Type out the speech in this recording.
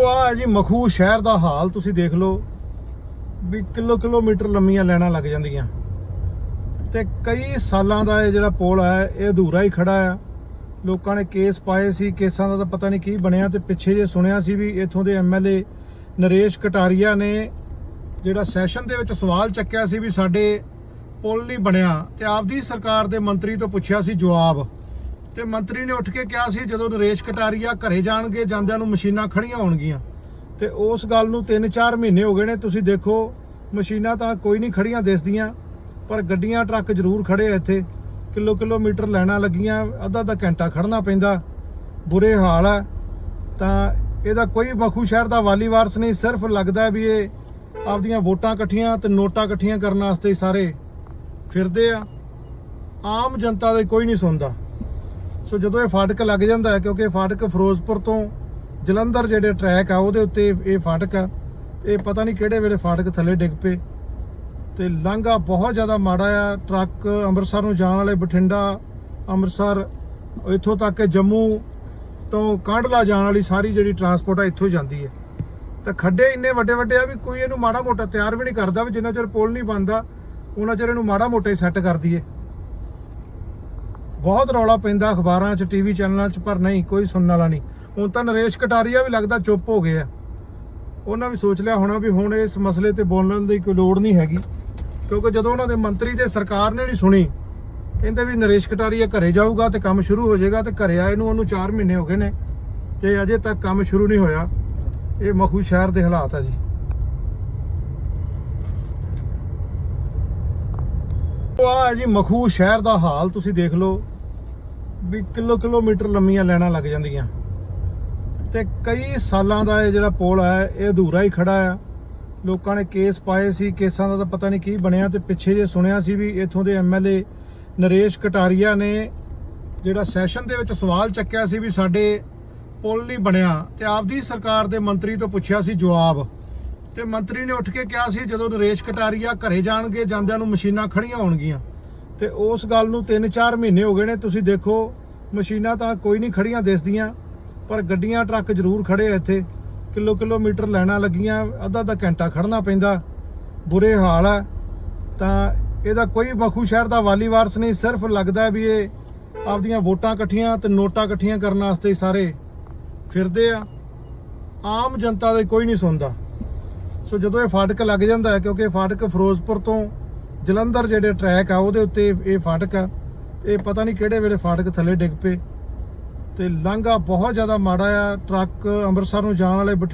ਉਹ ਆ ਹੈ ਜੀ ਮਖੂ ਸ਼ਹਿਰ ਦਾ ਹਾਲ ਤੁਸੀਂ ਦੇਖ ਲਓ ਵੀ ਕਿਲੋ ਕਿਲੋਮੀਟਰ ਲੰਮੀਆਂ ਲੈਣਾ ਲੱਗ ਜਾਂਦੀਆਂ। ਤੇ ਕਈ ਸਾਲਾਂ ਦਾ ਇਹ ਜਿਹੜਾ ਪੁਲ ਹੈ ਇਹ ਅਧੂਰਾ ਹੀ ਖੜਾ ਆ। ਲੋਕਾਂ ਨੇ ਕੇਸ ਪਾਏ ਸੀ, ਕੇਸਾਂ ਦਾ ਤਾਂ ਪਤਾ ਨਹੀਂ ਕੀ ਬਣਿਆ ਤੇ ਪਿੱਛੇ ਜੇ ਸੁਣਿਆ ਸੀ ਵੀ ਇੱਥੋਂ ਦੇ ਐਮਐਲਏ ਨਰੇਸ਼ ਕਟਾਰੀਆ ਨੇ ਜਿਹੜਾ ਸੈਸ਼ਨ ਦੇ ਵਿੱਚ ਸਵਾਲ ਚੱਕਿਆ ਸੀ ਵੀ ਸਾਡੇ ਪੁਲ ਨਹੀਂ ਬਣਿਆ ਤੇ ਆਪਦੀ ਸਰਕਾਰ ਦੇ ਮੰਤਰੀ ਤੋਂ ਪੁੱਛਿਆ ਸੀ ਜਵਾਬ। ਤੇ ਮੰਤਰੀ ਨੇ ਉੱਠ ਕੇ ਕਿਹਾ ਸੀ, ਜਦੋਂ ਨਰੇਸ਼ ਕਟਾਰੀਆ ਘਰੇ ਜਾਣਗੇ, ਜਾਂਦਿਆਂ ਨੂੰ ਮਸ਼ੀਨਾਂ ਖੜੀਆਂ ਹੋਣਗੀਆਂ। ਤੇ ਉਸ ਗੱਲ ਨੂੰ 3-4 ਮਹੀਨੇ ਹੋ ਗਏ ਨੇ, ਤੁਸੀਂ ਦੇਖੋ, ਮਸ਼ੀਨਾਂ ਤਾਂ ਕੋਈ ਨਹੀਂ ਖੜੀਆਂ ਦਿਸਦੀਆਂ, ਪਰ ਗੱਡੀਆਂ, ਟਰੱਕ ਜ਼ਰੂਰ ਖੜੇ ਆ ਇੱਥੇ। ਕਿਲੋ ਕਿਲੋਮੀਟਰ ਲੈਣਾ ਲੱਗੀਆਂ ਅੱਧਾ ਅੱਧਾ ਘੰਟਾ ਖੜਨਾ ਪੈਂਦਾ। ਬੁਰੇ ਹਾਲ ਹੈ ਤਾਂ ਇਹਦਾ ਕੋਈ ਬਖੂ ਸ਼ਹਿਰ ਦਾ ਵਾਲੀ ਵਾਰਸ ਨਹੀਂ, ਸਿਰਫ ਲੱਗਦਾ ਵੀ ਇਹ ਆਪਦੀਆਂ ਵੋਟਾਂ ਇਕੱਠੀਆਂ ਤੇ ਨੋਟਾਂ ਇਕੱਠੀਆਂ ਕਰਨ ਵਾਸਤੇ ਸਾਰੇ ਫਿਰਦੇ ਆ। ਆਮ ਜਨਤਾ ਦਾ ਕੋਈ ਨਹੀਂ ਸੁਣਦਾ। ਸੋ ਜਦੋਂ ਇਹ ਫਾਟਕ ਲੱਗ ਜਾਂਦਾ ਹੈ, ਕਿਉਂਕਿ ਇਹ ਫਾਟਕ ਫਿਰੋਜ਼ਪੁਰ ਤੋਂ ਜਲੰਧਰ ਜਿਹੜੇ ਟਰੈਕ ਆ, ਉਹਦੇ ਉੱਤੇ ਇਹ ਫਾਟਕ ਆ। ਇਹ ਪਤਾ ਨਹੀਂ ਕਿਹੜੇ ਵੇਲੇ ਫਾਟਕ ਥੱਲੇ ਡਿੱਗ ਪਏ। ਤੇ ਲਾਂਘਾ ਬਹੁਤ ਜ਼ਿਆਦਾ ਮਾੜਾ ਆ। ਟਰੱਕ ਅੰਮ੍ਰਿਤਸਰ ਨੂੰ ਜਾਣ ਵਾਲੇ ਬਠਿੰਡਾ, ਅੰਮ੍ਰਿਤਸਰ, ਇੱਥੋਂ ਤੱਕ ਕਿ ਜੰਮੂ ਤੋਂ ਕਾਂਡਲਾ ਜਾਣ ਵਾਲੀ ਸਾਰੀ ਜਿਹੜੀ ਟਰਾਂਸਪੋਰਟ ਆ, ਇੱਥੋਂ ਹੀ ਜਾਂਦੀ ਹੈ। ਤਾਂ ਖੱਡੇ ਇੰਨੇ ਵੱਡੇ ਵੱਡੇ ਆ ਵੀ ਕੋਈ ਇਹਨੂੰ ਮਾੜਾ ਮੋਟਾ ਤਿਆਰ ਵੀ ਨਹੀਂ ਕਰਦਾ, ਵੀ ਜਿੰਨਾ ਚਿਰ ਪੁਲ ਨਹੀਂ ਬਣਦਾ, ਉਹਨਾਂ ਚਿਰ ਇਹਨੂੰ ਮਾੜਾ ਮੋਟਾ ਹੀ ਸੈੱਟ ਕਰ ਦਈਏ। ਬਹੁਤ ਰੌਲਾ ਪੈਂਦਾ, ਅਖਬਾਰਾਂ 'ਚ ਟੀਵੀ ਚੈਨਲਾਂ 'ਚ, ਪਰ ਨਹੀਂ, ਕੋਈ ਸੁਣਨ ਵਾਲਾ ਨਹੀਂ। ਹੁਣ ਤਾਂ ਨਰੇਸ਼ ਕਟਾਰੀਆ ਵੀ ਲੱਗਦਾ ਚੁੱਪ ਹੋ ਗਏ ਆ ਉਹਨਾਂ ਵੀ ਸੋਚ ਲਿਆ ਹੋਣਾ ਵੀ ਹੁਣ ਇਸ ਮਸਲੇ ਤੇ ਬੋਲਣ ਦੀ ਕੋਈ ਲੋੜ ਨਹੀਂ ਹੈਗੀ। ਕਿਉਂਕਿ ਜਦੋਂ ਉਹਨਾਂ ਦੇ ਮੰਤਰੀ ਤੇ ਸਰਕਾਰ ਨੇ ਨਹੀਂ ਸੁਣੀ, ਕਹਿੰਦੇ ਵੀ ਨਰੇਸ਼ ਕਟਾਰੀਆ ਘਰੇ ਜਾਊਗਾ ਤੇ ਕੰਮ ਸ਼ੁਰੂ ਹੋ ਜਾਏਗਾ ਤੇ ਘਰੇ ਆਏ ਨੂੰ ਉਹਨੂੰ 4 ਮਹੀਨੇ ਹੋ ਗਏ ਨੇ। ਤੇ ਅਜੇ ਤੱਕ ਕੰਮ ਸ਼ੁਰੂ ਨਹੀਂ ਹੋਇਆ। ਇਹ ਮਖੂ ਸ਼ਹਿਰ ਦੇ ਹਾਲਾਤ ਆ ਜੀ। ਆ ਹੈ ਜੀ ਮਖੂ ਸ਼ਹਿਰ ਦਾ ਹਾਲ, ਤੁਸੀਂ ਦੇਖ ਲਓ ਵੀ ਕਿਲੋ ਕਿਲੋਮੀਟਰ ਲੰਮੀਆਂ ਲੈਣਾ ਲੱਗ ਜਾਂਦੀਆਂ। ਤੇ ਕਈ ਸਾਲਾਂ ਦਾ ਇਹ ਜਿਹੜਾ ਪੁਲ ਹੈ, ਇਹ ਅਧੂਰਾ ਹੀ ਖੜਾ ਆ। ਲੋਕਾਂ ਨੇ ਕੇਸ ਪਾਏ ਸੀ, ਕੇਸਾਂ ਦਾ ਤਾਂ ਪਤਾ ਨਹੀਂ ਕੀ ਬਣਿਆ ਤੇ ਪਿੱਛੇ ਜੇ ਸੁਣਿਆ ਸੀ ਵੀ ਇਥੋਂ ਦੇ ਐਮਐਲਏ ਨਰੇਸ਼ ਕਟਾਰੀਆ ਨੇ ਜਿਹੜਾ ਸੈਸ਼ਨ ਦੇ ਵਿੱਚ ਸਵਾਲ ਚੱਕਿਆ ਸੀ ਵੀ ਸਾਡੇ ਪੁਲ ਨਹੀਂ ਬਣਿਆ ਤੇ ਆਪਦੀ ਸਰਕਾਰ ਦੇ ਮੰਤਰੀ ਤੋਂ ਪੁੱਛਿਆ ਸੀ ਜਵਾਬ। ਤੇ ਮੰਤਰੀ ਨੇ ਉੱਠ ਕੇ ਕਿਹਾ ਸੀ, ਜਦੋਂ ਨਰੇਸ਼ ਕਟਾਰੀਆ ਘਰੇ ਜਾਣਗੇ, ਜਾਂਦਿਆਂ ਨੂੰ ਮਸ਼ੀਨਾਂ ਖੜੀਆਂ ਹੋਣਗੀਆਂ। ਤੇ ਉਸ ਗੱਲ ਨੂੰ 3-4 ਮਹੀਨੇ ਹੋ ਗਏ ਨੇ, ਤੁਸੀਂ ਦੇਖੋ, ਮਸ਼ੀਨਾਂ ਤਾਂ ਕੋਈ ਨਹੀਂ ਖੜੀਆਂ ਦਿਸਦੀਆਂ, ਪਰ ਗੱਡੀਆਂ, ਟਰੱਕ ਜ਼ਰੂਰ ਖੜੇ ਆ ਇੱਥੇ। ਕਿਲੋ ਕਿਲੋਮੀਟਰ ਲੈਣਾ ਲੱਗੀਆਂ ਅੱਧਾ ਅੱਧਾ ਘੰਟਾ ਖੜਨਾ ਪੈਂਦਾ। ਬੁਰੇ ਹਾਲ ਹੈ ਤਾਂ ਇਹਦਾ ਕੋਈ ਬਖੂ ਸ਼ਹਿਰ ਦਾ ਵਾਲੀ ਵਾਰਸ ਨਹੀਂ, ਸਿਰਫ ਲੱਗਦਾ ਵੀ ਇਹ ਆਪਦੀਆਂ ਵੋਟਾਂ ਇਕੱਠੀਆਂ ਤੇ ਨੋਟਾਂ ਇਕੱਠੀਆਂ ਕਰਨ ਵਾਸਤੇ ਸਾਰੇ ਫਿਰਦੇ ਆ। ਆਮ ਜਨਤਾ ਦਾ ਕੋਈ ਨਹੀਂ ਸੁਣਦਾ। ਸੋ ਜਦੋਂ ਇਹ ਫਾਟਕ ਲੱਗ ਜਾਂਦਾ ਹੈ, ਕਿਉਂਕਿ ਇਹ ਫਾਟਕ ਫਿਰੋਜ਼ਪੁਰ ਤੋਂ ਜਲੰਧਰ ਜਿਹੜੇ ਟਰੈਕ ਆ, ਉਹਦੇ ਉੱਤੇ ਇਹ ਫਾਟਕ ਆ। ਇਹ ਪਤਾ ਨਹੀਂ ਕਿਹੜੇ ਵੇਲੇ ਫਾਟਕ ਥੱਲੇ ਡਿੱਗ ਪਏ। ਤੇ ਲਾਂਘਾ ਬਹੁਤ ਜ਼ਿਆਦਾ ਮਾੜਾ ਆ, ਟਰੱਕ ਅੰਮ੍ਰਿਤਸਰ ਨੂੰ ਜਾਣ ਵਾਲੇ ਬਠਿੰਡਾ